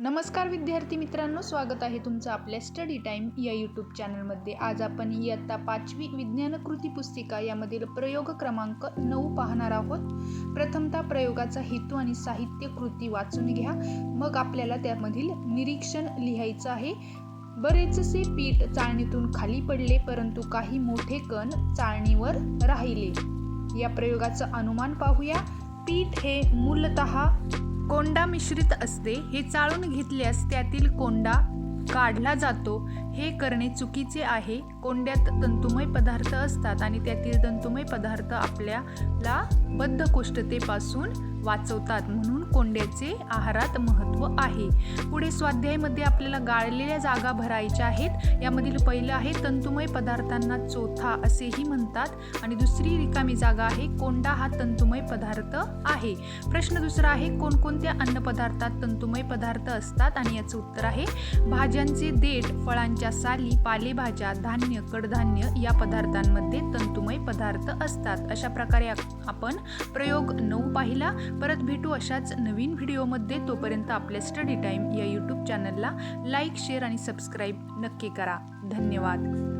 नमस्कार विद्यार्थी मित्रांनो स्वागत आहे तुमचं आपल्या स्टडी टाईम या यूट्यूब चॅनलमध्ये आज आपण इयत्ता पाचवी विज्ञान कृती पुस्तिका यामधील प्रयोग क्रमांक नऊ पाहणार आहोत. प्रथमतः प्रयोगाचा हेतू आणि साहित्य कृती वाचून घ्या. मग आपल्याला त्यामधील निरीक्षण लिहायचं आहे. बरेचसे पीठ चाळणीतून खाली पडले परंतु काही मोठे कण चाळणीवर राहिले. या प्रयोगाचं अनुमान पाहूया. पीठ हे मूलतः कोंडा मिश्रित असते. हे चाळून घेतल्यास त्यातील कोंडा काढला जातो. हे करणे चुकीचे आहे. कोंड्यात तंतुमय पदार्थ असतात आणि त्यातील तंतुमय पदार्थ आपल्याला बद्धकोष्ठतेपासून वाचवतात म्हणून कोंड्याचे आहारात महत्त्व आहे. पुढे स्वाध्यायमध्ये आपल्याला गाळलेल्या जागा भरायच्या आहेत. यामधील पहिलं आहे तंतुमय पदार्थांना चोथा असेही म्हणतात आणि दुसरी रिकामी जागा आहे कोंडा हा तंतुमय पदार्थ आहे. प्रश्न दुसरा आहे कोणकोणत्या अन्नपदार्थात तंतुमय पदार्थ असतात आणि याचं उत्तर आहे. भाज्यांचे देठ फळांच्या साली पालेभाज्या धान्य कडधान्य या पदार्थांमध्ये तंतुमय पदार्थ असतात. अशा प्रकारे आप- आपण प्रयोग नऊ पाहिला. परत भेटू अशाच नवीन व्हिडिओमध्ये. तोपर्यंत आपल्या स्टडी टाईम या यूट्यूब चॅनलला लाईक शेअर आणि सबस्क्राईब नक्की करा. धन्यवाद.